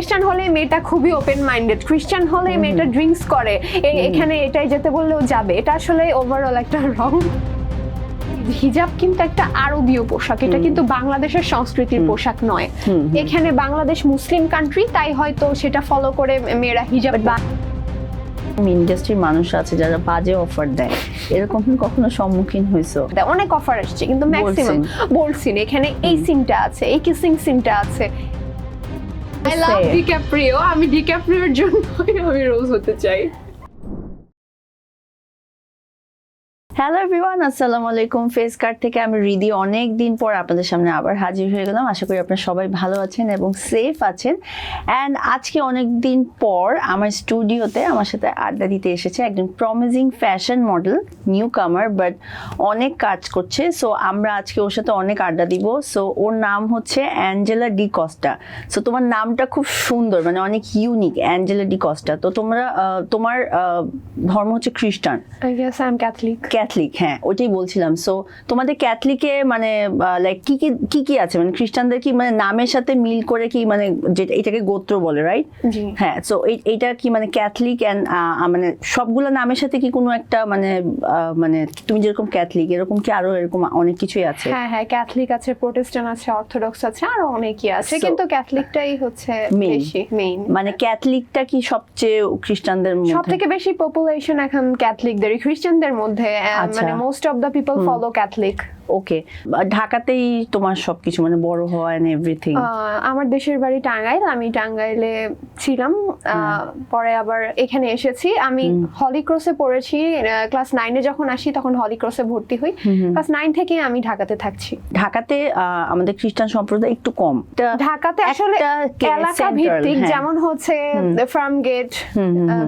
খ্রিস্টান হলে মেয়েটা খুবই ওপেন মাইন্ডেড খ্রিস্টান হলে মেয়েটা ড্রিঙ্কস করে। এখানে এটাই যেতে বললেও যাবে। এটা আসলে ওভারঅল একটা রং হিজাব কিন্তু একটা আরবীয় পোশাক। এটা কিন্তু বাংলাদেশের সংস্কৃতির পোশাক নয়। এখানে বাংলাদেশ মুসলিম কান্ট্রি তাই হয়তো সেটা ফলো করে মেয়েরা হিজাব ইন্ডাস্ট্রির মানুষ আছে যারা বাজে অফার দেয়। এরকম কখনো সম্মুখীন হয়েছো। অনেক অফার আসছে কিন্তু ম্যাক্সিমাম বোল্ড সিন এখানে এই সিনটা আছে এই কিসিং সিনটা আছে। I love. ডিক্যাপ্রিও আমি ডিক্যাপ্রিওর জন্যই আমি রোজ হতে চাই হ্যালো এভরিওয়ান আসসালামু আলাইকুম ফেস কার্ড থেকে আমি রিদি অনেক দিন পর আপনাদের সামনে আবার হাজির হয়ে গেলাম। আশা করি আপনারা সবাই ভালো আছেন এবং সেফ আছেন। অ্যান্ড আজকে অনেক দিন পর আমার স্টুডিওতে আমার সাথে আড্ডা দিতে এসেছে একজন promising fashion model newcomer but অনেক কাজ করছে। সো আমরা আজকে ওর সাথে অনেক আড্ডা দিব। সো ওর নাম হচ্ছে অ্যাঞ্জেলা ডি কস্টা সো তোমার নামটা খুব সুন্দর মানে অনেক ইউনিক অ্যাঞ্জেলা ডি কস্টা তো তোমরা তোমার ধর্ম হচ্ছে খ্রিস্টান। I guess I am Catholic Catholic হ্যাঁ ওটাই বলছিলাম। সো তোমাদের ক্যাথলিকে মানে লাইক কি কি কি কি আছে? মানে খ্রিস্টানদের কি মানে নামের সাথে মিল করে কি মানে যেটা এটাকে গোত্র বলে রাইট হ্যাঁ সো এইটা কি মানে ক্যাথলিক অ্যান্ড মানে সবগুলো নামের সাথে কি কোনো একটা মানে মানে তুমি যেরকম ক্যাথলিক এরকম কি আরও এরকম অনেক কিছুই আছে? হ্যাঁ হ্যাঁ ক্যাথলিক আছে প্রোটেস্ট্যান্ট আছে অর্থোডক্স আছে আরও অনেকই আছে। কিন্তু ক্যাথলিকটাই হচ্ছে বেশি মেইন মানে ক্যাথলিকটা কি সবচেয়ে খ্রিস্টানদের সব মধ্যে? থেকে বেশি পপুলেশন এখন ক্যাথলিকদের খ্রিস্টানদের মধ্যে। মানে most of the people follow Catholic okay ঢাকাতেই তোমার সবকিছু মানে বড় হওয়া এন্ড এভরিথিং আমার দেশের বাড়ি টাঙ্গাইল আমি টাঙ্গাইলে ছিলাম পরে আবার এখানে এসেছি। আমি হলি ক্রসে পড়েছি ক্লাস নাইনে যখন আসি তখন হলি ক্রসে ভর্তি হই। ক্লাস নাইন থেকে আমি ঢাকাতে থাকছি। ঢাকাতে আমাদের খ্রিস্টান সম্প্রদায় একটু কম। ঢাকাতে আসলে এলাকা ভিত্তিক হ্যাঁ। যেমন হচ্ছে ফার্ম গেট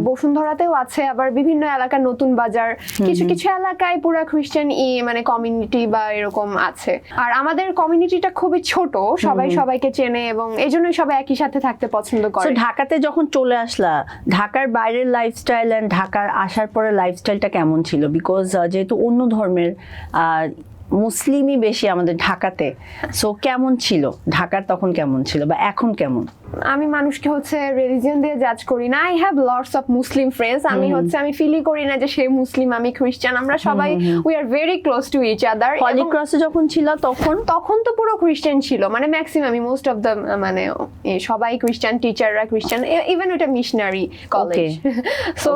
বসুন্ধরাতেও আছে আবার বিভিন্ন এলাকা নতুন বাজার। কিছু কিছু এলাকায় পুরা খ্রিস্টান ই মানে কমিউনিটি বা এরকম আছে। আর আমাদের কমিউনিটিটা খুবই ছোট সবাই সবাইকে চেনে এবং এই জন্যই সবাই একই সাথে থাকতে পছন্দ করে। করে ঢাকাতে যখন চলে আসলা, ঢাকার বাইরের লাইফস্টাইল অ্যান্ড ঢাকার আসার পরে লাইফস্টাইলটা কেমন ছিল? বিকজ যেহেতু অন্য ধর্মের মুসলিমই বেশি আমাদের ঢাকাতে সো কেমন ছিল? ঢাকার তখন কেমন ছিল? বা এখন কেমন? আমি মানুষকে হচ্ছে রিলিজিয়ন দিয়ে জাজ করি না। I have lots of Muslim friends আমি হচ্ছে আমি ফিলই করি না যে সে মুসলিম আমি খ্রিস্টান আমরা সবাই we are very close to each other হলি ক্রসে যখন ছিল তখন? তখন তো পুরো খ্রিস্টান ছিল। মানে ম্যাক্সিমাম মোস্ট অফ দ্য মানে সবাই খ্রিস্টান টিচাররা খ্রিস্টান ইভেন ওটা মিশনারি কলেজ সো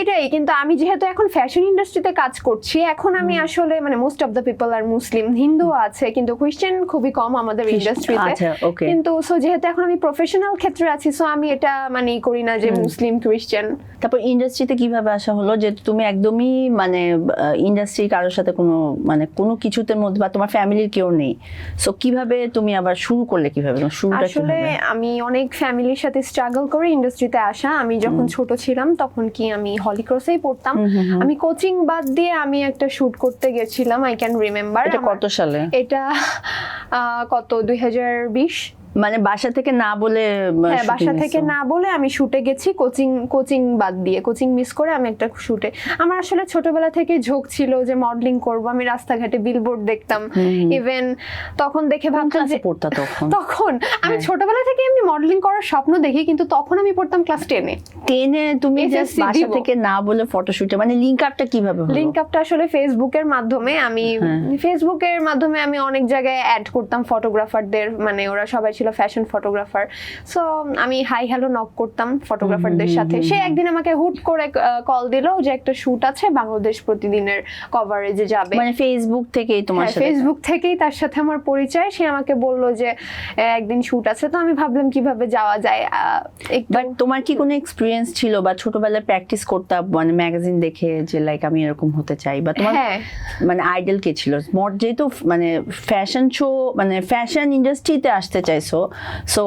এটাই। কিন্তু আমি যেহেতু এখন ফ্যাশন ইন্ডাস্ট্রিতে কাজ করছি এখন আমি আসলে মানে মোস্ট অফ দ্য পিপল আর মুসলিম হিন্দু আছে কিন্তু খ্রিস্টান খুবই কম আমাদের ইন্ডাস্ট্রিতে আচ্ছা, কিন্তু সো যেহেতু এখন আমি প্রফেশনাল ক্ষেত্রে আছি সো আমি এটা মানে করি না যে মুসলিম খ্রিস্টান তারপর ইন্ডাস্ট্রিতে কীভাবে আসা হলো? যে তুমি একদমই মানে ইন্ডাস্ট্রি কারোর সাথে কোনো মানে কোনো কিছুতে মধ্যে বা তোমার ফ্যামিলির কেউ নেই। সো কীভাবে তুমি আবার শুরু করলে কীভাবে? শুরুটা আসলে আমি অনেক ফ্যামিলির সাথে স্ট্রাগল করে ইন্ডাস্ট্রিতে আসা। আমি যখন ছোট ছিলাম তখন কি আমি হলিক্রসেই পড়তাম। আমি কোচিং বাদ দিয়ে আমি একটা শুট করতে গেছিলাম আই ক্যান রিমেম্বার এটা কত সালে? এটা কত? দুই হাজার বিশ। মানে বাসা থেকে না বলে হ্যাঁ বাসা থেকে না বলে আমি শুটে গেছি কোচিং কোচিং বাদ দিয়ে কোচিং মিস করে আমি একটা শুটে আমার আসলে ছোটবেলা থেকে ঝোঁক ছিল যে মডেলিং করব আমি রাস্তাঘাটে বিলবোর্ড দেখতাম ইভেন তখন দেখে ভাবতাম যে পড়তা তখন? তখন। আমি হ্যাঁ। ছোটবেলা থেকে এমনি মডেলিং করার স্বপ্ন দেখি কিন্তু তখন আমি পড়তাম ক্লাস টেনে টেনে তুমি জাস্ট বাসা থেকে না বলে ফটোশুটে মানে লিংক আপটা কীভাবে হলো? লিঙ্ক আপটা আসলে ফেসবুকের মাধ্যমে আমি হ্যাঁ। ফেসবুকের মাধ্যমে আমি অনেক জায়গায় অ্যাড করতাম ফটোগ্রাফারদের মানে ওরা সবাই ছিল ফ্যাশন ফটোগ্রাফার সো আমি হাই হ্যালো নক করতাম ফটোগ্রাফারদের সাথে। সে একদিন আমাকে হুট করে কল দিল যে একটা শুট আছে বাংলাদেশ প্রতিদিনের কভারেজে যাবে। মানে ফেসবুক থেকেই তোমার সাথে? ফেসবুক থেকেই তার সাথে আমার পরিচয়। সে আমাকে বলল যে একদিন শুট আছে। তো আমি ভাবলাম কীভাবে যাওয়া যায় বাট তোমার কি কোনো এক্সপিরিয়েন্স ছিল বা ছোটবেলায় প্র্যাকটিস করতাম মানে ম্যাগাজিন দেখে যে লাইক আমি এরকম হতে চাই? বা তোমার হ্যাঁ। মানে আইডল কে ছিল? মড যেহেতু মানে ফ্যাশন শো মানে ফ্যাশন ইন্ডাস্ট্রিতে আসতে চাইছো। সো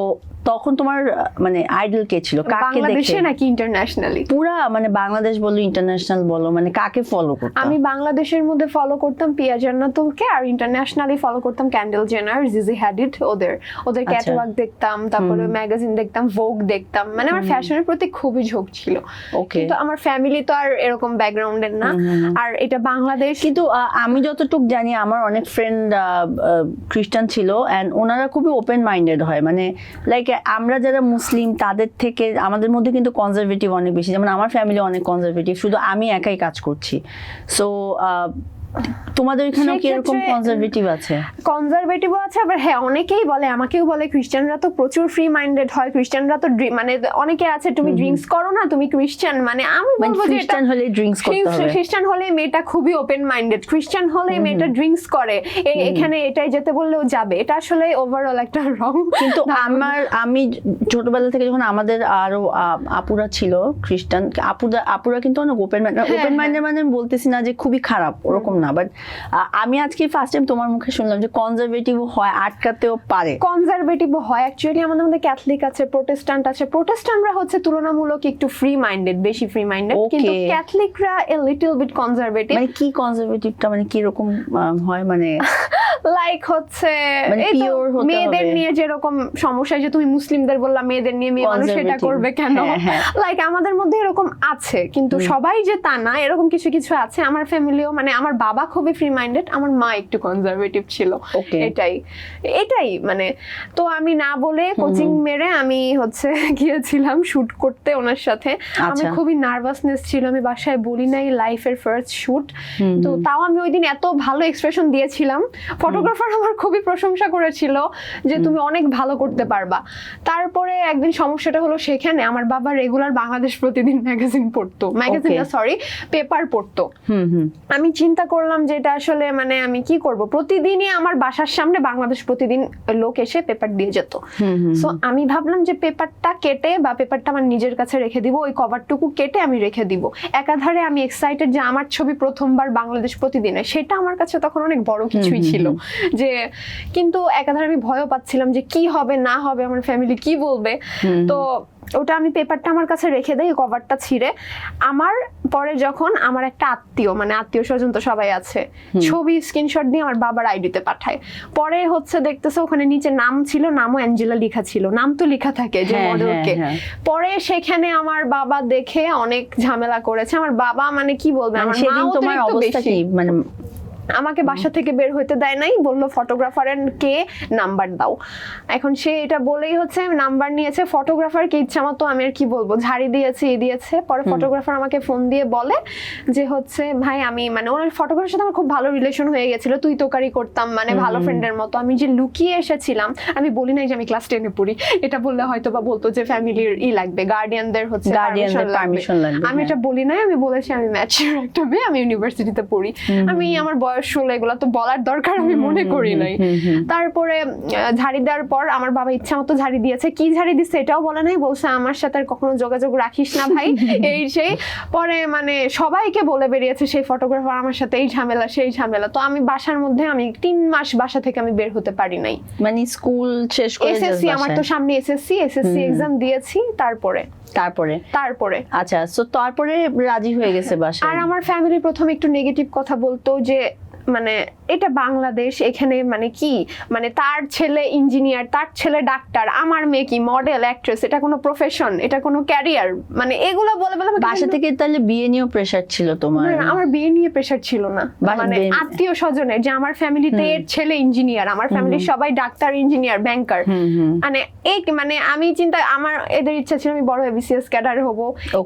তখন তোমার মানে আইডল কে ছিল? কাকে দেখে? নাকি ইন্টারন্যাশনালি পুরা মানে বাংলাদেশ বলো ইন্টারন্যাশনাল বলো মানে কাকে ফলো করতে আমি বাংলাদেশের মধ্যে ফলো করতাম পিয়া জান্নাতুলকে আর ইন্টারন্যাশনালি ফলো করতাম ক্যান্ডেল জেনার জিজি হ্যাডিড ওদের ওদের আচ্ছা। ক্যাটালগ দেখতাম তারপরে ম্যাগাজিন দেখতাম ভোগ দেখতাম মানে আমার ফ্যাশনের প্রতি খুবই ঝোঁক ছিল। ওকে কিন্তু আমার ফ্যামিলি তো আর এরকম ব্যাকগ্রাউন্ডের না আর এটা বাংলাদেশ কিন্তু আমি যতটুকু জানি আমার অনেক ফ্রেন্ড খ্রিস্টান ছিল অ্যান্ড ওনারা খুবই ওপেন মাইন্ডেড হয় মানে লাইক আমরা যারা মুসলিম, তাদের থেকে আমাদের মধ্যে কিন্তু কনজারভেটিভ অনেক বেশি। যেমন আমার ফ্যামিলি অনেক কনজারভেটিভ শুধু আমি একাই কাজ করছি। সো তোমাদের এখানে কি এরকম কনজারভেটিভ আছে? কনজারভেটিভও আছে আবার হ্যাঁ অনেকেই বলে আমাকেও বলে খ্রিস্টানরা তো প্রচুর ফ্রি মাইন্ডেড হয় খ্রিস্টানরা তো মানে অনেকে আছে তুমি ড্রিঙ্কস করো না তুমি খ্রিস্টান মানে আমি মানে বলব যে খ্রিস্টান হলে ড্রিঙ্কস করতে হবে। খ্রিস্টান হলে মেয়েটা খুবই ওপেন মাইন্ডেড খ্রিস্টান হলে মেয়েটা ড্রিঙ্কস করে। এখানে এটাই যেতে বললেও যাবে। এটা আসলে ওভারঅল একটা রং কিন্তু আমার আমি ছোটবেলা থেকে যখন আমাদের আরও আপুরা ছিল খ্রিস্টান আপুরা আপুরা কিন্তু অনেক ওপেন মাইন্ড হ্যাঁ, ওপেন মাইন্ডের মানে বলতেছি না যে খুবই খারাপ ওরকম না। বাট আমি আজকে ফার্স্ট টাইম তোমার মুখে শুনলাম যে কনজারভেটিভ হয় আটকাতেও পারে। কনজারভেটিভ হয় অ্যাকচুয়ালি আমাদের মধ্যে ক্যাথলিক আছে প্রোটেস্ট্যান্ট আছে। প্রোটেস্ট্যান্টরা হচ্ছে তুলনামূলক একটু ফ্রি মাইন্ডেড বেশি ফ্রি মাইন্ডেড কিন্তু ক্যাথলিকরা এ লিটল বিট কনজারভেটিভ মানে কি কনজারভেটিভটা মানে কি রকম হয়? মানে লাইক হচ্ছে মানে মেয়েদের নিয়ে যেরকম সমস্যা যে তুমি মুসলিমদের বললা মেয়েদের নিয়ে মেয়ে মানুষ এটা. করবে কেন? হ্যাঁ, হ্যাঁ। লাইক আমাদের মধ্যে এরকম আছে কিন্তু সবাই যে তা না এরকম কিছু কিছু আছে আমার ফ্যামিলিও মানে আমার বাবা খুবই ফ্রি মাইন্ডেড আমার মা একটু কনজারভেটিভ ছিল। এটাই এটাই মানে তো আমি না বলে কোচিং মেরে আমি হচ্ছে গিয়েছিলাম শুট করতে ওনার সাথে। আমি আচ্ছা। খুবই নার্ভাসনেস ছিল আমি বাসায় বলি নাই লাইফের ফার্স্ট শুট তো তাও আমি ওই দিন এত ভালো এক্সপ্রেশন দিয়েছিলাম। ফটোগ্রাফার আমার খুবই প্রশংসা করেছিল যে তুমি অনেক ভালো করতে পারবা। তারপরে একদিন সমস্যাটা হলো সেখানে আমার বাবা রেগুলার বাংলাদেশ প্রতিদিন ম্যাগাজিন পড়তো। ম্যাগাজিন না সরি পেপার পড়তো। আমি চিন্তা করলাম যে এটা আসলে মানে আমি কি করব? প্রতিদিনই আমার বাসার সামনে বাংলাদেশ প্রতিদিন লোক এসে পেপার দিয়ে যেত। সো আমি ভাবলাম যে পেপারটা কেটে বা পেপারটা আমার নিজের কাছে রেখে দিব ওই কভারটুকু কেটে আমি রেখে দিব। একাধারে আমি এক্সাইটেড যে আমার ছবি প্রথমবার বাংলাদেশ প্রতিদিনে সেটা আমার কাছে তখন অনেক বড় কিছুই ছিল। যে কিন্তু একাধারে আমি ভয়ও পাচ্ছিলাম যে কি হবে না হবে আমার ফ্যামিলি কি বলবে? তো ওটা আমি পেপারটা আমার কাছে রেখে দেই কভারটা ছিঁড়ে। আমার পরে যখন আমার একটা আত্মীয় মানে আত্মীয় স্বজন তো সবাই আছে ছবি স্ক্রিনশট দিয়ে আমার বাবার আইডিতে পাঠায়। পরে হচ্ছে দেখতেছে ওখানে নিচে নাম ছিল নামও অ্যাঞ্জেলা লেখা ছিল। নাম তো লেখা থাকে যে হ্যাঁ, মডেলকে হ্যাঁ, হ্যাঁ। পরে সেখানে আমার বাবা দেখে অনেক ঝামেলা করেছে। আমার বাবা মানে কি বলবে? মানে আমার মা তোমার অবস্থা কি? মানে আমাকে বাসা থেকে বের হইতে দেয় নাই বলল ফটোগ্রাফারের কে নাম্বার দাও। এখন সে এটা বলেই হচ্ছে নাম্বার নিয়েছে ফটোগ্রাফার কে ইচ্ছা মতো আমি আর কি বলব ঝাড়ি দিয়েছে ই দিয়েছে। পরে ফটোগ্রাফার আমাকে ফোন দিয়ে বলে যে হচ্ছে ভাই আমি মানে ওনার ফটোগ্রাফারের সাথে আমার খুব ভালো রিলেশন হয়ে গেছিল তুই তোকারি করতাম মানে ভালো ফ্রেন্ডের মতো। আমি যে লুকিয়ে এসেছিলাম আমি বলি নাই যে আমি ক্লাস টেনে পড়ি। এটা বললে হয়তো বা বলতো যে ফ্যামিলির ই লাগবে গার্ডিয়ানদের হচ্ছে লাগবে। আমি হ্যাঁ। এটা বলি নাই আমি বলেছি আমি ম্যাচের একটা মেয়ে আমি ইউনিভার্সিটিতে পড়ি। আমি আমার বয়স ষোলো এগুলো তো বলার দরকার আমি মনে করি নাই। তারপরে ঝাড়ি দেওয়ার পর আমার বাবা ইচ্ছা মতো ঝাড়ি দিয়েছে। কি ঝাড়ি দিচ্ছে এটাও বলে নাই বলছে আমার সাথে আর কখনো যোগাযোগ রাখিস না ভাই। এই সেই পরে মানে সবাইকে বলে বেরিয়েছে সেই ফটোগ্রাফার আমার সাথে এই ঝামেলা সেই ঝামেলা। তো আমি বাসার মধ্যে আমি তিন মাস বাসা থেকে আমি বের হতে পারি নাই। মানে স্কুল শেষ করে এসএসসি আমার তো সামনে এসএসসি এসএসসি এক্সাম দিয়েছি তারপরে। তারপরে? তারপরে। আচ্ছা সো তারপরে রাজি হয়ে গেছে বাসায়? আর আমার ফ্যামিলি প্রথমে একটু নেগেটিভ কথা বলতো যে মানে এটা বাংলাদেশ এখানে মানে কি? মানে তার ছেলে ইঞ্জিনিয়ার তার ছেলে ডাক্তার আমার মেয়ে কি মডেল অ্যাক্ট্রেস এটা কোনো প্রফেশন এটা কোনো ক্যারিয়ার মানে এগুলো বলে বলে বাসা থেকে তাহলে বিয়ে নিয়েও প্রেশার ছিল তোমার। আমার বিয়ে নিয়ে প্রেশার ছিল না। মানে আত্মীয় স্বজনের যে আমার ফ্যামিলিতে এর ছেলে ইঞ্জিনিয়ার আমার ফ্যামিলির সবাই ডাক্তার ইঞ্জিনিয়ার ব্যাংকার মানে এই মানে আমি চিন্তা আমার এদের ইচ্ছা ছিল আমি বড় বিসিএস ক্যাডার হব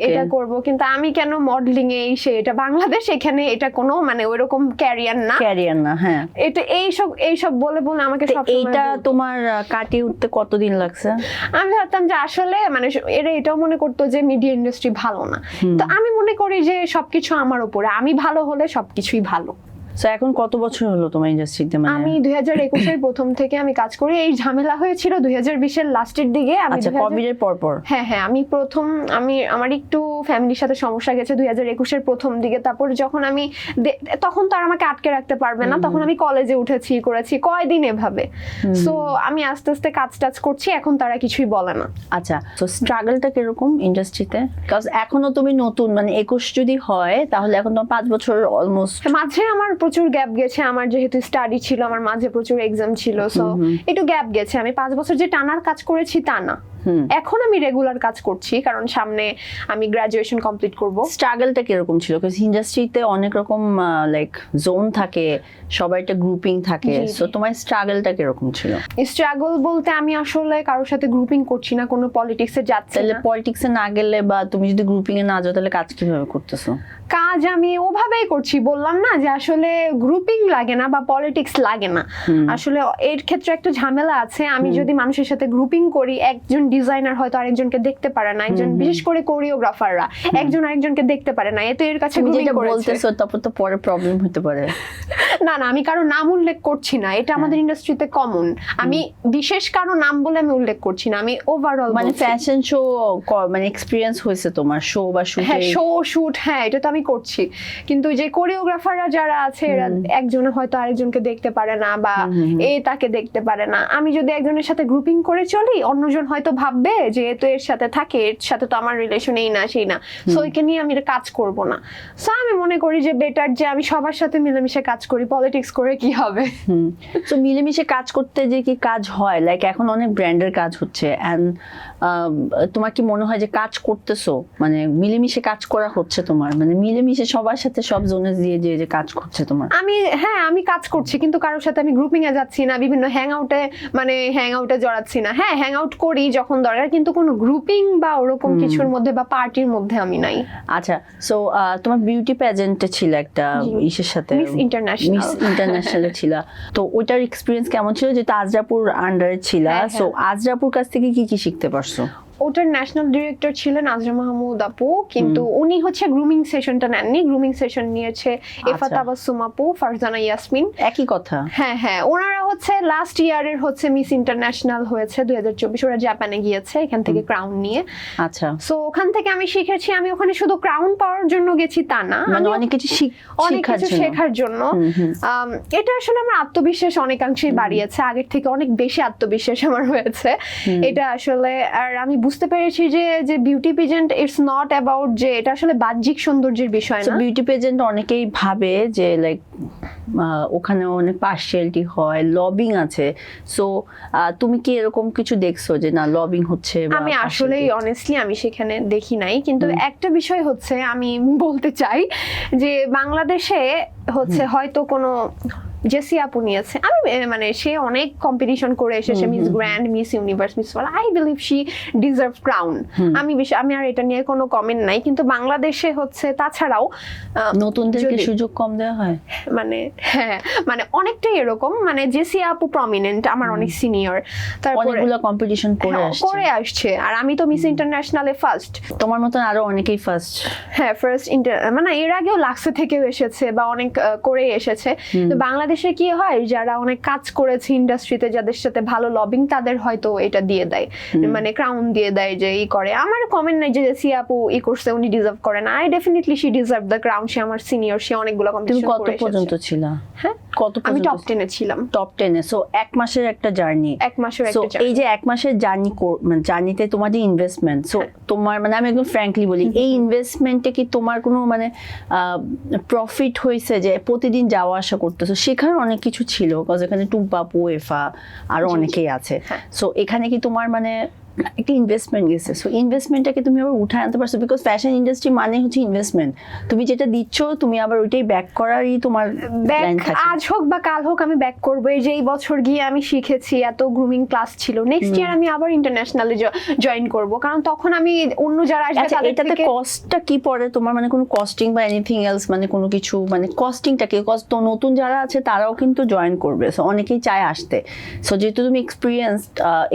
এটা করব কিন্তু আমি কেন মডেলিং এ এই সে এটা বাংলাদেশ এখানে এটা কোনো মানে ওইরকম ক্যারিয়ার না। ক্যারিয়ার না। হ্যাঁ। এটা এইসব এইসব বলে বলে আমাকে সব এইটা তোমার কাটিয়ে উঠতে কতদিন লাগছে? আমি ভাবতাম যে আসলে মানে এরা এটাও মনে করতো যে মিডিয়া ইন্ডাস্ট্রি ভালো না। তো আমি মনে করি যে সবকিছু আমার উপরে আমি ভালো হলে সবকিছুই ভালো। তো এখন কত বছর হলো তোমার ইন্ডাস্ট্রিতে মানে? আমি দুই হাজার একুশের প্রথম থেকে আমি কাজ করি। এই ঝামেলা হয়েছিল দুই হাজার বিশের লাস্টের দিকে। আমি আচ্ছা কোভিড এর পর পর? হ্যাঁ হ্যাঁ আমি প্রথম আমি আমার একটু ফ্যামিলির সাথে সমস্যা গেছে দুই হাজার একুশের প্রথম দিকে। তারপর যখন আমি তখন তো আর আমাকে আটকে রাখতে পারবে না। তখন আমি কলেজে উঠেছি করেছি কয়দিন এভাবে। সো আমি আস্তে আস্তে কাজ টাজ করছি এখন তারা কিছুই বলে না। আচ্ছা তো স্ট্রাগলটা কীরকম ইন্ডাস্ট্রিতে কাজ এখনও তুমি নতুন মানে একুশ যদি হয় তাহলে এখন তোমার পাঁচ বছর অলমোস্ট মাঝে আমার প্রচুর গ্যাপ গেছে। আমার যেহেতু স্টাডি ছিল আমার মাঝে প্রচুর এক্সাম ছিল সো একটু গ্যাপ গেছে। আমি পাঁচ বছর যে টানার কাজ করেছি তা না। এখন আমি রেগুলার কাজ করছি কারণ সামনে আমি গ্রাজুয়েশন কমপ্লিট করব। স্ট্রাগলটা কীরকম ছিল? বিকজ ইন্ডাস্ট্রিতে অনেক রকম লাইক জোন থাকে সবার একটা গ্রুপিং থাকে। সো তোমার স্ট্রাগলটা কীরকম ছিল? স্ট্রাগল বলতে আমি আসলে কারোর সাথে গ্রুপিং করছি না কোনো পলিটিক্সে যাচ্ছি তাহলে পলিটিক্সে না গেলে বা তুমি যদি গ্রুপিং এ না যাও তাহলে কাজ কীভাবে করতেছো? কাজ আমি ওভাবেই করছি বললাম না যে আসলে গ্রুপিং লাগে না বা পলিটিক্স লাগে না। আসলে এর ক্ষেত্রে একটা ঝামেলা আছে আমি যদি মানুষের সাথে গ্রুপিং করি একজন ডিজাইনার হয়তো আরেকজনকে দেখতে পারে না একজন বিশেষ করে কোরিওগ্রাফাররা একজন আরেকজনকে দেখতে পারে না এতে এর কাছে বলতেছো তারপর তো পরে প্রবলেম হতে পারে। না না আমি কারও নাম উল্লেখ করছি না এটা আমাদের ইন্ডাস্ট্রিতে কমন আমি বিশেষ কারও নাম বলে আমি উল্লেখ করছি না আমি ওভারঅল মানে ফ্যাশন শো মানে এক্সপিরিয়েন্স হয়েছে তোমার শো বা শুটে হ্যাঁ শো শুট হ্যাঁ এটা তো আমি করছি। কিন্তু যে কোরিওগ্রাফাররা যারা আছে এরা একজন হয়তো আরেকজনকে দেখতে পারে না বা এ তাকে দেখতে পারে না। আমি যদি একজনের সাথে গ্রুপিং করে চলি অন্যজন হয়তো ভাববে যে তো এর সাথে থাকে এর সাথে তো আমার রিলেশন এই না সেই না। সো একে নিয়ে আমি এটা কাজ করব না। সো আমি মনে করি যে বেটার যে আমি সবার সাথে মিলেমিশে কাজ করি পলিটিক্স করে কি হবে? তো মিলেমিশে কাজ করতে যে কি কাজ হয়? লাইক এখন অনেক ব্র্যান্ডের কাজ হচ্ছে। অ্যান্ড তোমার কি মনে হয় যে কাজ করতেছো? মানে মিলেমিশে কাজ করা হচ্ছে তোমার? মানে মিলেমিশে সবার সাথে সব জোনে দিয়ে যে যে কাজ করছে তোমার? আমি হ্যাঁ আমি কাজ করছি কিন্তু কারোর সাথে আমি গ্রুপিং এ যাচ্ছি না বিভিন্ন হ্যাং আউটে মানে হ্যাং আউটে জড়াচ্ছি না। হ্যাঁ হ্যাং আউট করি যখন দরকার কিন্তু কোনো গ্রুপিং বা ওরকম কিছুর মধ্যে বা পার্টির মধ্যে আমি নাই। আচ্ছা সো তোমার বিউটি প্যাজেন্টে ছিল একটা। ইসের সাথে মিস ইন্টারন্যাশনাল মিস ইন্টারন্যাশনালে ছিল। তো ওটার এক্সপিরিয়েন্স কেমন ছিল যেটা আজরাপুর আন্ডারে ছিল। হ্যাঁ, সো হ্যাঁ। আজরাপুর কাছ থেকে কি কি শিখতে পারছ? ওটার ন্যাশনাল ডিরেক্টর ছিলেন আজরা মাহমুদ আপু কিন্তু উনি হচ্ছে গ্রুমিং সেশনটা নেননি। গ্রুমিং সেশন নিয়েছে এফা আচ্ছা। তাবাসসুম আপু ফারজানা ইয়াসমিন। একই কথা। হ্যাঁ হ্যাঁ ওনারা হচ্ছে লাস্ট ইয়ারের হচ্ছে মিস ইন্টারন্যাশনাল হয়েছে দুই হাজার চব্বিশ। ওরা জাপানে গিয়েছে এখান থেকে ক্রাউন নিয়ে। আচ্ছা। সো ওখান থেকে আমি শিখেছি আমি ওখানে শুধু ক্রাউন পাওয়ার জন্য গেছি তা না। মানে আমি অনেক কিছু শিখ- অনেক কিছু শেখার জন্য। এটা আসলে আমার আত্মবিশ্বাস অনেকাংশেই বাড়িয়েছে। আগের থেকে অনেক বেশি আত্মবিশ্বাস আমার হয়েছে। এটা আসলে আর আমি বুঝতে পেরেছি যে যে beauty pageant it's not about যে এটা আসলে বাহ্যিক সৌন্দর্যের বিষয় না? বিউটি পেজেন্ট অনেকেই ভাবে যে লাইক ওখানে অনেক পার্সিয়ালিটি হয় লবিং আছে। সো তুমি কি এরকম কিছু দেখছ যে না লবিং হচ্ছে আমি আসলেই অনেস্টলি আমি সেখানে দেখি নাই। কিন্তু একটা বিষয় হচ্ছে আমি বলতে চাই যে বাংলাদেশে হচ্ছে হয়তো কোনো জেসি আপু নিয়েছে। আমি মানে সে অনেক কম্পিটিশন করে এসেছে Miss Grand Miss Universe Miss World I believe she deserve crown আমি বেশি আমি আর এটা নিয়ে কোনো কমেন্ট নাই কিন্তু বাংলাদেশে হচ্ছে তাছাড়াও নতুনদেরকে সুযোগ কম দেওয়া হয়? মানে হ্যাঁ মানে অনেকটাই এরকম। মানে জেসি আপু প্রমিনেন্ট আমার অনেক সিনিয়র তারপরে অনেকগুলো কম্পিটিশন করে হ্যাঁ, আসছে। করে আসছে। আর আমি তো মিস ইন্টারন্যাশনালে ফার্স্ট তোমার মতন আরও অনেকেই ফার্স্ট হ্যাঁ ফার্স্ট ইন্টার মানে এর আগেও লাক্সে থেকেও এসেছে বা অনেক করে এসেছে। তো বাংলাদেশে কি হয়? যারা অনেক কাজ করেছে ইন্ডাস্ট্রিতে যাদের সাথে ভালো লবিং তাদের হয়তো এটা দিয়ে দেয়। মানে ক্রাউন দিয়ে দেয় যে ই করে। আমার কমেন্ট নাই যে সি আপু ই করছে উনি ডিজার্ভ করে না। I definitely she deserve the crown সে আমার সিনিয়র সে অনেকগুলো কম্পিটিশন কত পর্যন্ত ছিল? হ্যাঁ? কত আমি টপ টেনে ছিলাম। টপ টেনে সো এক মাসের একটা জার্নি এক মাসের সো এই যে এক মাসের জার্নি মানে জার্নিতে তোমার যে ইনভেস্টমেন্ট সো হ্যাঁ। তোমার মানে আমি একদম ফ্র্যাঙ্কলি বলি এই ইনভেস্টমেন্টে কি তোমার কোনো মানে প্রফিট হয়েছে যে প্রতিদিন যাওয়া আসা করতেছো? শেখার অনেক কিছু ছিল বিকজ এখানে টুম্পা পোয়েফা আরও জি, জি। অনেকেই আছে। হ্যাঁ। সো এখানে কি তোমার মানে একটা ইনভেস্টমেন্ট গেছে। সো ইনভেস্টমেন্টটাকে তুমি আবার উঠায় আনতে পারছ বিকজ ফ্যাশন ইন্ডাস্ট্রি মানে হচ্ছে ইনভেস্টমেন্ট তুমি যেটা দিচ্ছ তুমি আবার ওইটাই ব্যাক করারই তোমার ব্যাক আজ হোক বা কাল হোক আমি ব্যাক করব এই যে এই বছর গিয়ে আমি শিখেছি এত গ্রুমিং ক্লাস ছিল। নেক্সট ইয়ার আমি আবার ইন্টারন্যাশনালে জয়েন করব। কারণ তখন আমি অন্য যারা আসবে আচ্ছা তাদের এটাতে কস্টটা কি পড়ে? তোমার মানে কোনো কস্টিং বা এনিথিং এলস মানে কোনো কিছু? মানে কস্টিংটা কি? কজ তো নতুন যারা আছে তারাও কিন্তু জয়েন করবে। সো অনেকেই চায় আসতে। সো যেহেতু তুমি এক্সপিরিয়েন্স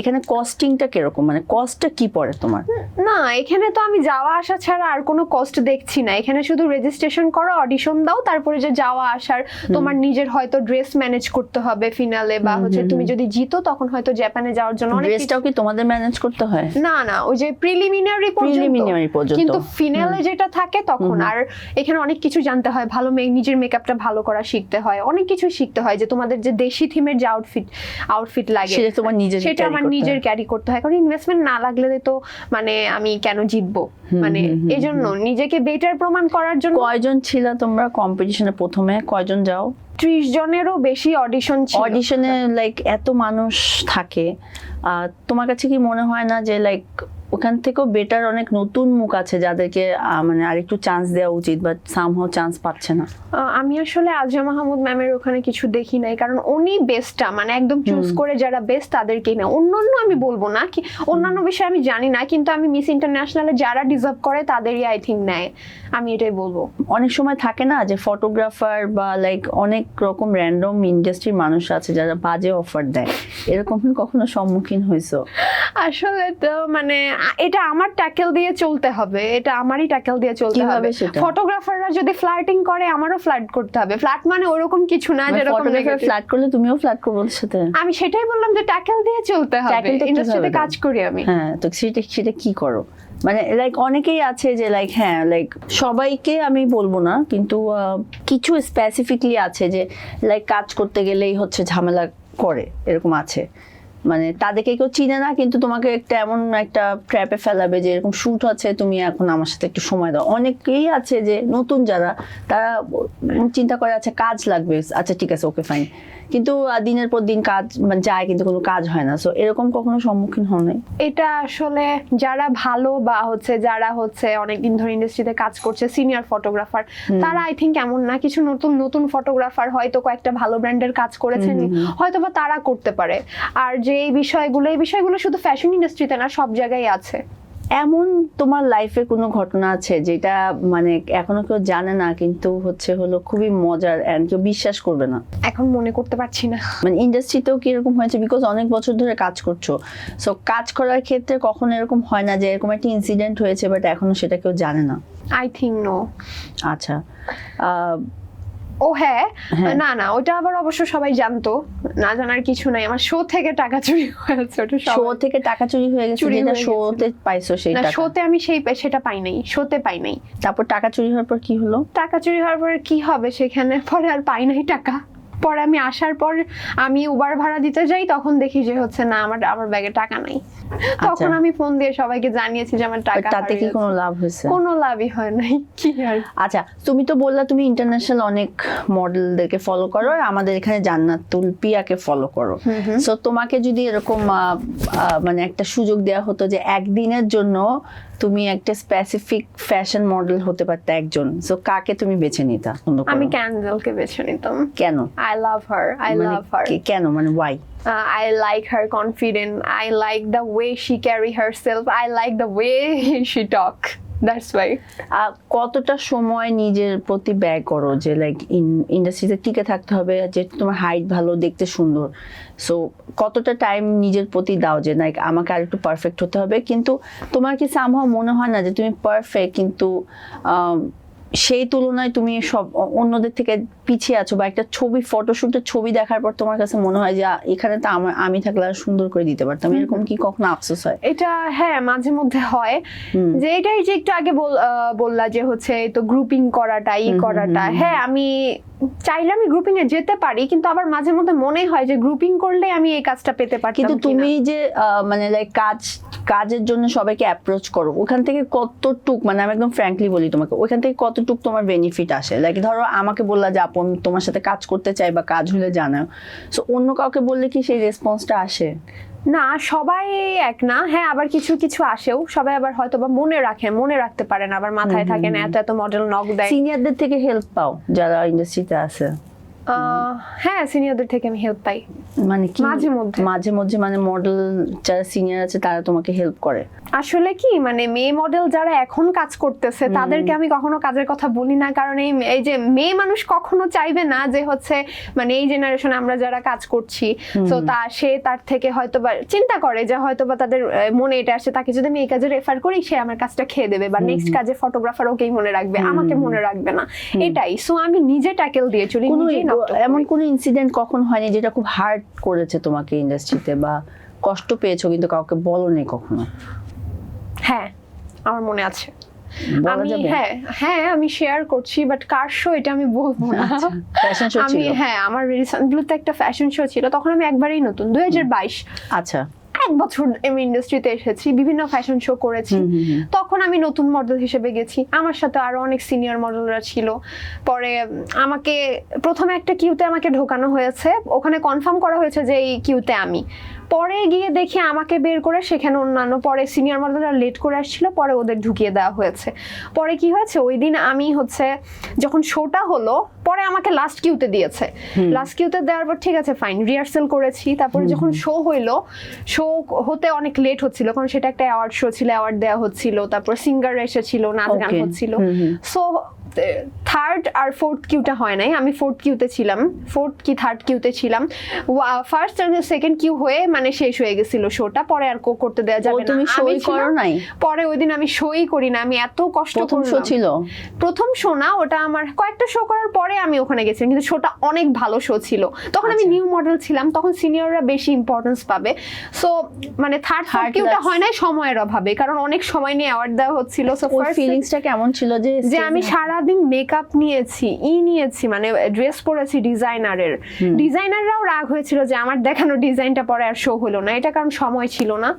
এখানে কস্টিংটা কীরকম? মানে কস্টটা কি পড়ে তোমার? না এখানে তো আমি যাওয়া আসা ছাড়া আর কোনো কস্ট দেখছি না। এখানে শুধু রেজিস্ট্রেশন করো অডিশন দাও তারপরে যে যাওয়া আসার তোমার নিজের হয়তো ড্রেস ম্যানেজ করতে হবে ফিনালে বা হচ্ছে তুমি যদি জিতো তখন হয়তো জাপানে যাওয়ার জন্য অনেক ড্রেসটাও কি তোমাদের ম্যানেজ করতে হয়? না না ওই যে প্রিলিমিনারি Preliminary পর্যন্ত। কিন্তু ফিনালে যেটা থাকে তখন আর এখানে অনেক কিছু জানতে হয়। ভালো নিজের মেকআপটা ভালো করা শিখতে হয়। অনেক কিছু শিখতে হয় যে তোমাদের যে দেশি থিমের যে আউটফিট আউটফিট লাগে সেটা তোমার নিজের সেটা আমার নিজের ক্যারি করতে হয়। কারণ ইনভেস্টমেন্ট না লাগলে তো মানে আমি কেন জিতবো? মানে এই জন্য নিজেকে বেটার প্রমাণ করার জন্য কয়জন ছিল তোমরা কম্পিটিশনে প্রথমে? কয়জন যাও? ত্রিশ জনেরও বেশি অডিশন ছিল। অডিশনে লাইক এত মানুষ থাকে। তোমার কাছে কি মনে হয় না যে লাইক ওখান থেকেও বেটার অনেক নতুন মুখ আছে যাদেরকে মানে আরেকটু চান্স দেওয়া উচিত বাট সামহাও চান্স পাচ্ছে না। আমি আসলে আজয়া মাহমুদ ম্যামের ওখানে কিছু দেখি নাই কারণ উনি বেস্টটা মানে একদম চুজ করে যারা বেস্ট তাদেরকেই না অন্যান্য আমি বলব না কি অন্যান্য বিষয়ে আমি জানি না কিন্তু আমি মিস ইন্টারন্যাশনালে যারা ডিজার্ভ করে তাদেরই আই থিঙ্ক নেয়। আমি এটাই বলব। অনেক সময় থাকে না যে ফটোগ্রাফার বা লাইক অনেক রকম র্যান্ডম ইন্ডাস্ট্রির মানুষ আছে যারা বাজে অফার দেয়। এরকম কখনো সম্মুখীন হয়েছো আসলে তো মানে এটা আমার ট্যাকেল দিয়ে চলতে হবে এটা আমারই ট্যাকেল দিয়ে চলতে হবে। ফটোগ্রাফাররা যদি ফ্লার্টিং করে আমারও ফ্লার্ট করতে হবে। ফ্ল্যাট মানে ওরকম কিছু না যেরকম ফটোগ্রাফার ফ্ল্যাট করলে তুমিও ফ্ল্যাট করব সাথে? আমি সেটাই বললাম যে ট্যাকেল দিয়ে চলতে হবে। ইন্ডাস্ট্রিতে কাজ করি আমি। হ্যাঁ তো সেটা সেটা কি করো? মানে লাইক অনেকেই আছে যে লাইক হ্যাঁ লাইক সবাইকে আমি বলব না কিন্তু কিছু স্পেসিফিকলি আছে যে লাইক কাজ করতে গেলেই হচ্ছে ঝামেলা করে এরকম আছে। মানে তাদেরকে কেউ চিনে না, কিন্তু তোমাকে একটা এমন একটা ট্র্যাপে ফেলাবে যে এরকম শুট আছে, তুমি এখন আমার সাথে একটু সময় দাও। অনেকেই আছে যে, নতুন যারা, তারা চিন্তা করে আছে কাজ লাগবে আচ্ছা ঠিক আছে ওকে ফাইন কিন্তু দিনের পর দিন কাজ মানে যায় কিন্তু কোনো কাজ হয় না। সো এরকম কখনো সম্মুখীন হন এটা আসলে যারা ভালো বা হচ্ছে যারা হচ্ছে অনেকদিন ধরে ইন্ডাস্ট্রিতে কাজ করছে সিনিয়র ফটোগ্রাফার তারা আই থিঙ্ক এমন না কিছু নতুন নতুন ফটোগ্রাফার হয়তো কয়েকটা ভালো ব্র্যান্ডের কাজ করেছেন হয়তো বা তারা করতে পারে। আর যে এই বিষয়গুলো এই বিষয়গুলো শুধু ফ্যাশন ইন্ডাস্ট্রিতে না সব জায়গায় আছে। এমন তোমার লাইফে কোনো ঘটনা আছে যেটা মানে এখনও কেউ জানে না কিন্তু হচ্ছে হলো খুবই মজার and কেউ বিশ্বাস করবে না? এখন মনে করতে পারছি না। মানে ইন্ডাস্ট্রিতেও কি এরকম হয়েছে? বিকজ অনেক বছর ধরে কাজ করছ। সো কাজ করার ক্ষেত্রে কখনো এরকম হয় না যে এরকম একটা ইনসিডেন্ট হয়েছে বাট এখনও সেটা কেউ জানে না? আই থিঙ্ক নো আচ্ছা। ও হ্যাঁ? হ্যাঁ। না না ওটা আবার অবশ্য সবাই জানতো। না জানার কিছু নাই। আমার শো থেকে টাকা চুরি হয়েছে ওটা শো থেকে টাকা চুরি হয়ে গেছে যেটা শোতে পাইছো সেই না টাকা। শোতে আমি সেই সেটা পাই নাই শোতে পাই নাই। তারপর টাকা চুরি হওয়ার পর কি হলো? টাকা চুরি হওয়ার পর কি হবে সেখানে? পরে আর পাই নাই টাকা। পরে আমি আসার পর আমি উবার ভাড়া দিতে যাই তখন দেখি যে হচ্ছে না আমার আমার ব্যাগে টাকা নাই। তখন আমি ফোন দিয়ে সবাইকে জানিয়েছি যে আমার টাকা তাতে কি কোনো লাভ হয়েছে? কোনো লাভই হয় নাই কি আর। আচ্ছা তুমি তো বললা তুমি ইন্টারন্যাশনাল অনেক মডেলদেরকে ফলো করো আর আমাদের এখানে জান্নাত তুলপিয়াকে ফলো করো। সো তোমাকে যদি এরকম মানে একটা সুযোগ দেওয়া হতো যে একদিনের জন্য তুমি একটা স্পেসিফিক ফ্যাশন মডেল হতে পারতে একজন। সো কাকে তুমি বেছে নিতা? আমি ক্যান্ডেল আমি ক্যান্ডেলকে বেছে নিতাম। কেন? I love her I love her কেন? মানে why I like her confident I like like way she carry carry herself. I like the way she talk. That's why. কতটা সময় নিজের প্রতি ব্যয় করো যে লাইক ইন্ডাস্ট্রিতে টিকে থাকতে হবে যে তোমার হাইট ভালো দেখতে সুন্দর সো কতটা টাইম নিজের প্রতি দাও যে লাইক আমাকে আর একটু পারফেক্ট হতে হবে কিন্তু তোমার কি সামহাও মনে হয় না যে তুমি পারফেক্ট কিন্তু আম, সেই তুলনায় তুমি সব অন্যদের থেকে পিছিয়ে আছো বা একটা ছবি ফটোশুটের ছবি দেখার পর তোমার কাছে মনে হয় যে এখানে তো আমার আমি থাকলে আর সুন্দর করে দিতে পারতাম। এরকম কি কখনো আফসোস হয়? এটা হ্যাঁ মাঝে মধ্যে হয়। যে এটাই যে একটু আগে বল- বললা যে হচ্ছে তো গ্রুপিং করাটা ই করাটা। হ্যাঁ আমি চাইলে আমি গ্রুপিং এ যেতে পারি কিন্তু আবার মাঝে মধ্যে মনে হয় যে গ্রুপিং করলে আমি এই কাজটা পেতে পারি কিন্তু তুমি যে মানে লাইক কাজ কাজের জন্য সবাইকে অ্যাপ্রোচ করো ওখান থেকে কতটুক মানে আমি একদম ফ্র্যাঙ্কলি বলি তোমাকে ওখান থেকে কতটুক তোমার বেনিফিট আসে। লাইক ধরো আমাকে বললা যে আপন তোমার সাথে কাজ করতে চাই বা কাজ হলে জানাও। সো অন্য কাউকে বললে কি সেই রেসপন্সটা আসে? না সবাই এক না। হ্যাঁ আবার কিছু কিছু আসেও। সবাই আবার হয়তো বা মনে রাখে মনে রাখতে পারে না আবার মাথায় থাকে না এত এত মডেল নক দেয়। সিনিয়রদের থেকে হেল্প পাও যারা ইন্ডাস্ট্রিতে আছে। হ্যাঁ সিনিয়রদের থেকে আমি হেল্প পাই। মানে কি? মাঝে মধ্যে। মাঝে মধ্যে মানে মডেল যারা সিনিয়র আছে তারা তোমাকে হেল্প করে? আসলে কি মানে মেয়ে মডেল যারা এখন কাজ করতেছে তাদেরকে আমি কখনো কাজের কথা বলি না কারণ এই এই যে মেয়ে মানুষ কখনো চাইবে না যে হচ্ছে মানে এই জেনারেশনে আমরা যারা কাজ করছি তো তা সে তার থেকে হয়তো বা চিন্তা করে যে হয়তো বা তাদের মনে এটা আসে তাকে যদি আমি এই কাজে রেফার করি সে আমার কাজটা খেয়ে দেবে বা নেক্সট কাজে ফটোগ্রাফার ওকেই মনে রাখবে আমাকে মনে রাখবে না। এটাই সো আমি নিজে ট্যাকেল দিয়ে চলি নিজেই এমন কোন ইনসিডেন্ট কখন হয়নি যেটা খুব হার্ড করেছে তোমাকে ইন্ডাস্ট্রিতে বা কষ্ট পেয়েছ কিন্তু কাউকে বলনি কখনো? হ্যাঁ আমার মনে আছে। আমি হ্যাঁ হ্যাঁ আমি শেয়ার করছি বাট কার শো এটা আমি বলব না। আমি হ্যাঁ আমার রিসেন্টলিতে একটা ফ্যাশন শো ছিল তখন আমি একবারেই নতুন দুই হাজার বাইশ। আচ্ছা। অনেক বছর আমি ইন্ডাস্ট্রিতে এসেছি বিভিন্ন ফ্যাশন শো করেছি। তখন আমি নতুন মডেল হিসেবে গেছি। আমার সাথে আরও অনেক সিনিয়র মডেলরা ছিল। পরে আমাকে প্রথমে একটা কিউতে আমাকে ঢোকানো হয়েছে। ওখানে কনফার্ম করা হয়েছে যে এই কিউতে আমি। পরে গিয়ে দেখি আমাকে বের করে সেখানে অন্যান্য পরে সিনিয়র মডেলরা লেট করে আসছিল পরে ওদের ঢুকিয়ে দেওয়া হয়েছে। পরে কি হয়েছে? ওই দিন আমি হচ্ছে যখন শোটা হলো পরে আমাকে লাস্ট কিউতে দিয়েছে। লাস্ট কিউতে দেওয়ার পর ঠিক আছে ফাইন রিহার্সেল করেছি। তারপরে যখন শো হইল শো হতে অনেক লেট হচ্ছিল কারণ সেটা একটা অ্যাওয়ার্ড শো ছিল অ্যাওয়ার্ড দেওয়া হচ্ছিল তারপর সিঙ্গার এসেছিল নাচ গান হচ্ছিল। সো থার্ড আর ফোর্থ কিউটা হয় নাই। আমি ফোর্থ কিউতে ছিলাম। ফোর্থ কি থার্ড কিউতে ছিলাম। ফার্স্ট আর সেকেন্ড কিউ হয়ে মানে শেষ হয়ে গেছিল শোটা পরে আর করতে দেওয়া যাবে না। তুমি সই করো নাই? পরে ওই দিন আমি সই করি না। আমি এত কষ্ট প্রথম শো ছিল? প্রথম শো না ওটা আমার কয়েকটা শো করার পরে আমি ওখানে গেছিলাম। কিন্তু শোটা অনেক ভালো শো ছিল। তখন আমি আচ্ছা। নিউ মডেল ছিলাম। তখন সিনিয়ররা বেশি ইম্পর্টেন্স পাবে। সো মানে থার্ড থার্ড কিউটা হয় নাই সময়ের অভাবে। কারণ অনেক সময় নিয়ে অ্যাওয়ার্ড দেওয়া হচ্ছিল। সো ওই ফিলিংসটা কেমন ছিল যে যে আমি এ- সারাদিন মেকআপ নিয়েছি ই নিয়েছি মানে ড্রেস পরেছি ডিজাইনারের ডিজাইনাররাও রাগ হয়েছিল যে আমার দেখানো ডিজাইনটা পরে আর শো হলো না। এটা কারণ সময় ছিল না।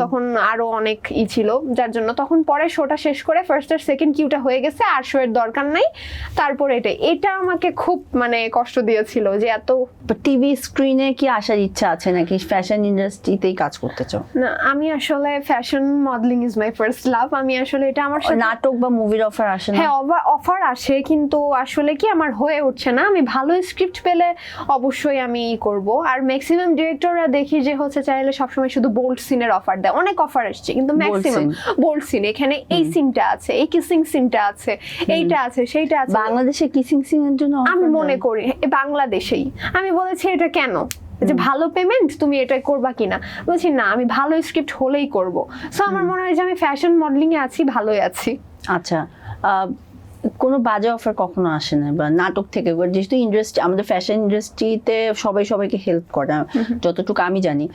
তখন আরও অনেক ই ছিল যার জন্য তখন পরে শোটা শেষ করে ফার্স্ট আর সেকেন্ড কিউটা হয়ে গেছে আর শো এর দরকার নাই। তারপরে এটা এটা আমাকে খুব মানে কষ্ট দিয়েছিল যে এত টিভি স্ক্রিনে কি আসার ইচ্ছা আছে নাকি? ফ্যাশন ইন্ডাস্ট্রিতেই কাজ করতে চাও? না আমি আসলে fashion modelling is my first love আমি আসলে এটা আমার নাটক বা মুভির অফার আসে না? হ্যাঁ অফার আসে কিন্তু আসলে কি আমার হয়ে উঠছে না। আমি ভালো স্ক্রিপ্ট পেলে অবশ্যই আমি ই করব। আর ম্যাক্সিমাম ডিরেক্টররা দেখি যে হচ্ছে চাইলে সবসময় শুধু বোল্ড সিনের অফার দেয়। অনেক অফার আসছে কিন্তু ম্যাক্সিমাম। বোল্ড সিন এখানে এই সিনটা আছে এই কিসিং সিনটা আছে এইটা আছে সেইটা আছে। বাংলাদেশে কিসিং সিনের জন্য আমি মনে করি বাংলাদেশেই। আমি বলেছি এটা কেন? যে ভালো পেমেন্ট তুমি এটা করবা কিনা? বলছি না আমি ভালো স্ক্রিপ্ট হলেই করব। সো আমার মনে হয় যে আমি ফ্যাশন মডেলিং এ আছি ভালোই আছি। আচ্ছা কোনো বাজে অফার কখনো আসে না বা নাটক থেকে যেহেতু ইন্ডাস্ট্রি আমাদের ফ্যাশন ইন্ডাস্ট্রিতে সবাই সবাইকে হেল্প করে যতটুকু আমি জানি।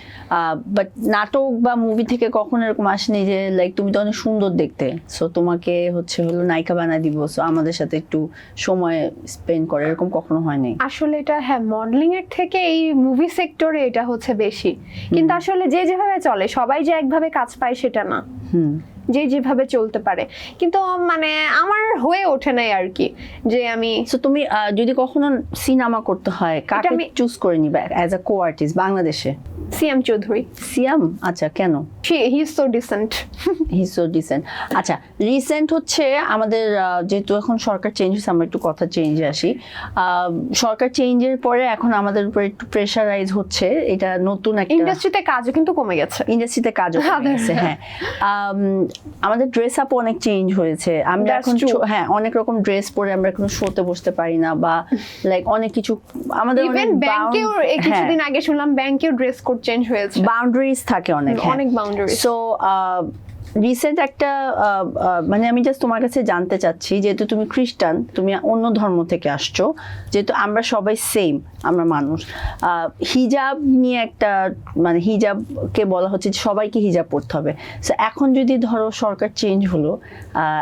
বাট নাটক বা মুভি থেকে কখনো এরকম আসেনি যে লাইক তুমি তো অনেক সুন্দর দেখতে। সো তোমাকে হচ্ছে হলো নায়িকা বানা দিব। সো আমাদের সাথে একটু সময় স্পেন্ড করে। এরকম কখনো হয়নি। আসলে এটা হ্যাঁ মডেলিং এর থেকে এই মুভি সেক্টরে এটা হচ্ছে বেশি। কিন্তু আসলে যে যেভাবে চলে সবাই যে একভাবে কাজ পায় সেটা না। হুম। যে যেভাবে চলতে পারে। কিন্তু মানে আমার হয়ে ওঠে নাই আর কি যে আমি সো তুমি যদি কখনো সিনেমা করতে হয় কাকে আমি- চুজ করে নিবে অ্যাজ আ কো আর্টিস্ট বাংলাদেশে? সিএম চৌধুরী। সিয়াম? আচ্ছা কেন? He is so decent he so decent আচ্ছা রিসেন্ট হচ্ছে আমাদের যেহেতু এখন সরকার চেঞ্জ হয়েছে আমরা একটু কথা চেঞ্জে আসি। সরকার চেঞ্জের পরে এখন আমাদের উপর একটু প্রেশারাইজ হচ্ছে এটা নতুন একটা ইন্ডাস্ট্রিতে কাজও কিন্তু কমে গেছে। ইন্ডাস্ট্রিতে কাজও কমে গেছে হ্যাঁ। আম, আমাদের ড্রেস আপ অনেক চেঞ্জ হয়েছে। আমরা এখন হ্যাঁ অনেক রকম ড্রেস পরে আমরা কোনো শোতে বসতে পারি না বা লাইক অনেক কিছু আমাদের ইভেন ব্যাংকেও। কিছুদিন আগে শুনলাম ব্যাংকেও ড্রেস কোড চেঞ্জ হয়েছে বাউন্ডারিজ থাকে অনেক হ্যাঁ। অনেক বাউন্ডারি সো রিসেন্ট একটা মানে আমি জাস্ট তোমার কাছে জানতে চাচ্ছি, যেহেতু তুমি খ্রিস্টান, তুমি অন্য ধর্ম থেকে আসছো, যেহেতু আমরা সবাই সেম আমরা মানুষ। হিজাব নিয়ে একটা মানে হিজাবকে বলা হচ্ছে যে সবাইকে হিজাব পড়তে হবে। সো এখন যদি ধরো সরকার চেঞ্জ হলো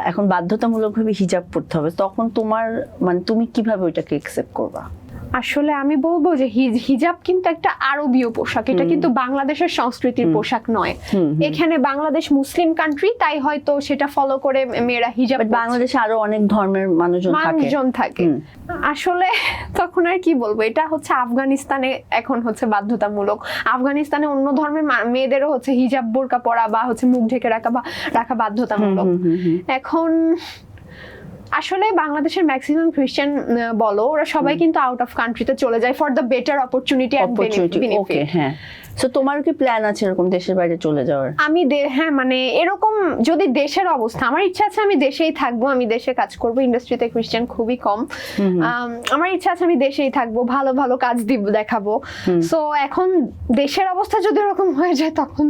এখন বাধ্যতামূলকভাবে হিজাব পড়তে হবে, তখন তোমার মানে তুমি কীভাবে ওইটাকে একসেপ্ট করবা? আসলে আমি বলব যে হিজাব কিন্তু একটা আরবীয় পোশাক। এটা কিন্তু বাংলাদেশের সংস্কৃতির পোশাক নয়। এখানে বাংলাদেশ মুসলিম কান্ট্রি তাই হয়তো সেটা ফলো করে মেয়েরা হিজাব বাংলাদেশে আরও অনেক ধর্মের মানুষজন থাকে। মানুষজন থাকে। আসলে তখন আর কি বলব এটা হচ্ছে আফগানিস্তানে এখন হচ্ছে বাধ্যতামূলক। আফগানিস্তানে অন্য ধর্মের মেয়েদেরও হচ্ছে হিজাব বোরকা পরা বা হচ্ছে মুখ ঢেকে রাখা বা রাখা বাধ্যতামূলক। এখন আসলে বাংলাদেশের ম্যাক্সিমাম খ্রিস্টান বলো ওরা সবাই কিন্তু আউট অফ কান্ট্রিতে চলে যায় for the better opportunity opportunity okay হ্যাঁ। সো তোমার কি প্ল্যান আছে এরকম দেশের বাইরে চলে যাওয়ার? আমি হ্যাঁ মানে এরকম যদি দেশের অবস্থা আমার ইচ্ছা আছে আমি দেশেই থাকব আমি দেশে কাজ করব ইন্ডাস্ট্রিতে খ্রিস্টান খুবই কম। আমার ইচ্ছা আছে আমি দেশেই থাকব ভালো ভালো কাজ দিব দেখাবো। সো এখন দেশের অবস্থা যদি এরকম হয়ে যায় তখন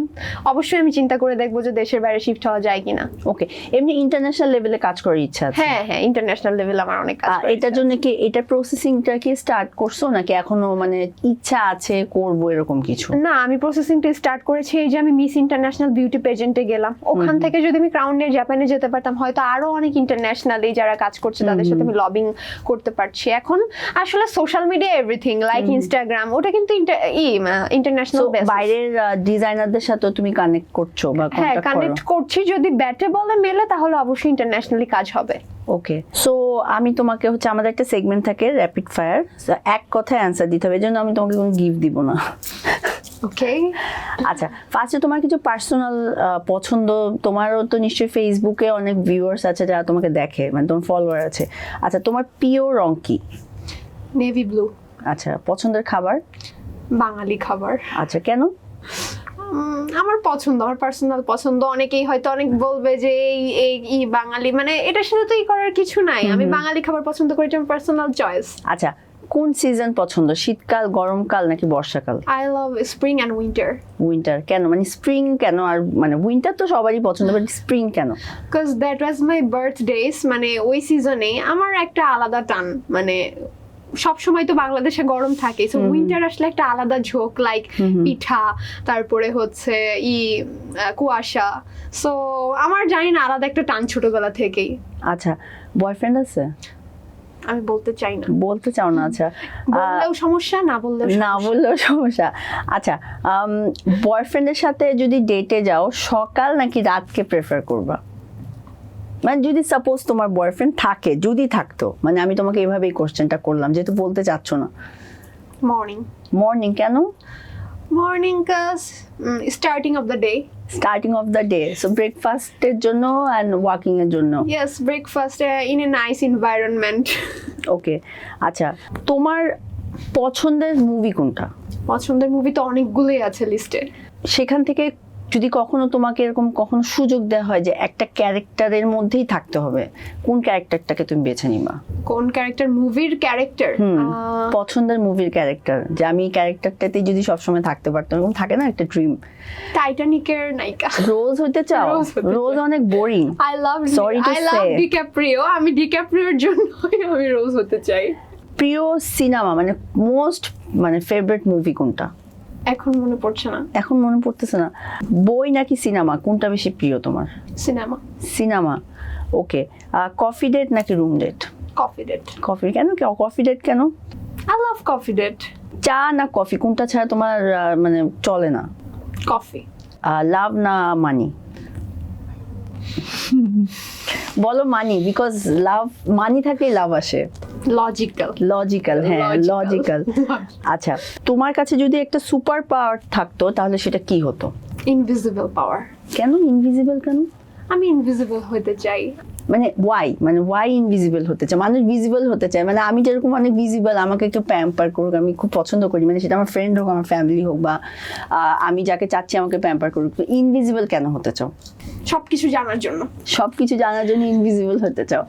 অবশ্যই আমি চিন্তা করে দেখব যে দেশের বাইরে শিফট হওয়া যায় কিনা। ওকে এমনি ইন্টারন্যাশনাল লেভেলে কাজ করার ইচ্ছা আছে? হ্যাঁ হ্যাঁ ইন্টারন্যাশনাল লেভেল আমার অনেক কাজ এটার জন্য কি এটা প্রসেসিংটা কি স্টার্ট করছ নাকি এখনও মানে ইচ্ছা আছে করব এরকম কিছু? না আমি প্রসেসিংটা স্টার্ট করেছি এই যে আমি মিস ইন্টারন্যাশনাল বিউটি পেজেন্টে গেলাম। ওখান থেকে যদি আমি ক্রাউন নিয়ে জাপানে যেতে পারতাম হয়তো আরও অনেক ইন্টারন্যাশনালি যারা কাজ করছে তাদের সাথে আমি লবিং করতে পারছি। এখন আসলে social media everything like Instagram ওটা কিন্তু ইন্টারন্যাশনাল বাইরের ডিজাইনারদের সাথে তুমি কানেক্ট করছ বা হ্যাঁ কানেক্ট করছি যদি ব্যাটে বলে মেলে তাহলে অবশ্যই ইন্টারন্যাশনালি কাজ হবে। ওকে সো আমি তোমাকে হচ্ছে আমাদের একটা সেগমেন্ট থাকে র্যাপিড ফায়ার এক কথায় অ্যান্সার দিতে হবে এই জন্য আমি তোমাকে কোনো গিফট দিব না। ওকে আচ্ছা ফার্স্টে তোমার কিছু পার্সোনাল পছন্দ তোমারও তো নিশ্চয়ই ফেসবুকে অনেক ভিউয়ার্স আছে যারা তোমাকে দেখে মানে তোমার ফলোয়ার আছে। আচ্ছা তোমার প্রিয় রং কি? নেভি ব্লু আচ্ছা পছন্দের খাবার? বাঙালি খাবার। আচ্ছা কেন? আমার পছন্দ আমার পার্সোনাল পছন্দ। অনেকেই হয়তো অনেক বলবে যে এই এই বাঙালি মানে এটার সাথে তো ই করার কিছু নাই। আমি বাঙালি খাবার পছন্দ করি এটা আমার পার্সোনাল চয়েস আচ্ছা কোন সিজন পছন্দ? শীতকাল গরমকাল নাকি বর্ষাকাল? I love spring and winter winter কেন? মানে স্প্রিং কেন? আর মানে উইন্টার তো সবারই পছন্দ বাট স্প্রিং কেন? Because that was my birthdays মানে ওই সিজনে আমার একটা আলাদা টান মানে সব সময় তো বাংলাদেশে গরম থাকে সো উইন্টার আসলে একটা আলাদা ঝোঁক লাইক পিঠা তারপরে হচ্ছে ই কুয়াশা সো আমার জানি না আলাদা একটা টান ছোটবেলা থেকেই। আচ্ছা বয়ফ্রেন্ড আছে? আমি বলতে চাই না। বলতে চাও না আচ্ছা। বললেও সমস্যা না বললেও না বললেও সমস্যা। আচ্ছা বয়ফ্রেন্ডের সাথে যদি ডেটে যাও সকাল নাকি রাতকে প্রেফার করবা? মানে যদি সাপোজ তোমার বয়ফ্রেন্ড থাকে যদি থাকতো মানে আমি তোমাকে এইভাবেই কোশ্চেনটা করলাম যেহেতু বলতে চাচ্ছ না। মর্নিং মর্নিং কেন? মর্নিং কাজ starting off the day starting off the day so ব্রেকফাস্টের জন্য অ্যান্ড ওয়াকিং এর জন্য yes breakfast in a nice environment okay আচ্ছা তোমার পছন্দের মুভি কোনটা পছন্দের মুভি তো অনেকগুলোই আছে লিস্টে সেখান থেকে যদি কখনো তোমাকে এরকম কখনো সুযোগ দেওয়া হয় যে একটা ক্যারেক্টারের মধ্যেই থাকতে হবে কোন ক্যারেক্টারটাকে তুমি বেছে নিবা? কোন ক্যারেক্টার? মুভির ক্যারেক্টার? পছন্দের মুভির ক্যারেক্টার যে আমি ক্যারেক্টারটাতেই যদি সবসময় থাকতে পারতাম এরকম থাকে না একটা ড্রিম টাইটানিকের নায়িকা। রোজ হতে চাও? রোজ অনেক boring I love Sorry to I love DiCaprio আমি ডিক্যাপ্রিওর জন্যই আমি রোজ হতে চাই। প্রিয় সিনেমা মানে মোস্ট মানে ফেভারিট মুভি কোনটা? এখন মনে পড়ছে না। এখন মনে পড়তেছে না। বই নাকি সিনেমা? কোনটা বেশি প্রিয় তোমার? Cinema. Cinema. Okay. Coffee date নাকি room date coffee date coffee কেন? কফি ডেট কেন? আই লাভ কফি ডেট চা না কফি কোনটা ছাড়া তোমার মানে চলে না? কফি লাভ না মানি বলো মানি বিকজ লাভ মানি থাকলেই লাভ আসে। লজিক্যাল লজিক্যাল হ্যাঁ লজিক্যাল আচ্ছা তোমার কাছে যদি একটা সুপার পাওয়ার থাকতো তাহলে সেটা কি হতো? ইনভিজিবল পাওয়ার কেন ইনভিজিবল কেন? আমি ইনভিজিবল হতে চাই। মানে ওয়াই মানে ওয়াই ইনভিজিবল হতে চায় মানুষ ভিজিবল হতে চায়। মানে আমি যেরকম অনেক ভিজিবল আমাকে একটু প্যাম্পার করুক আমি খুব পছন্দ করি। মানে সেটা আমার ফ্রেন্ড হোক আমার ফ্যামিলি হোক বা আমি যাকে চাচ্ছি আমাকে প্যাম্পার করুক। তো ইনভিজিবল কেন হতে চাও? সবকিছু জানার জন্য। সব কিছু জানার জন্য ইনভিজিবল হতে চাও।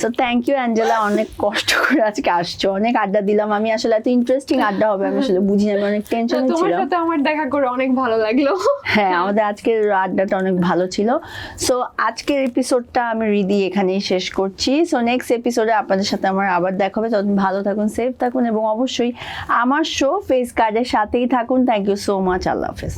সো থ্যাংক ইউ অ্যাঞ্জেলা অনেক কষ্ট করে আজকে আসছো। অনেক আড্ডা দিলাম। আমি আসলে এত ইন্টারেস্টিং আড্ডা হবে। আমি আসলে বুঝি না অনেক টেনশন ছিল তোমার সাথে আমার দেখা করে অনেক ভালো লাগল। হ্যাঁ আমাদের আজকের আড্ডাটা অনেক ভালো ছিল। সো আজকের এপিসোডটা আমি রিদি এখানেই শেষ করছি। সো নেক্সট এপিসোডে আপনাদের সাথে আমার আবার দেখা হবে। ততদিন ভালো থাকুন সেফ থাকুন এবং অবশ্যই আমার শো ফেস কার্ডের সাথেই থাকুন। থ্যাংক ইউ সো মাচ আল্লাহ হাফেজ।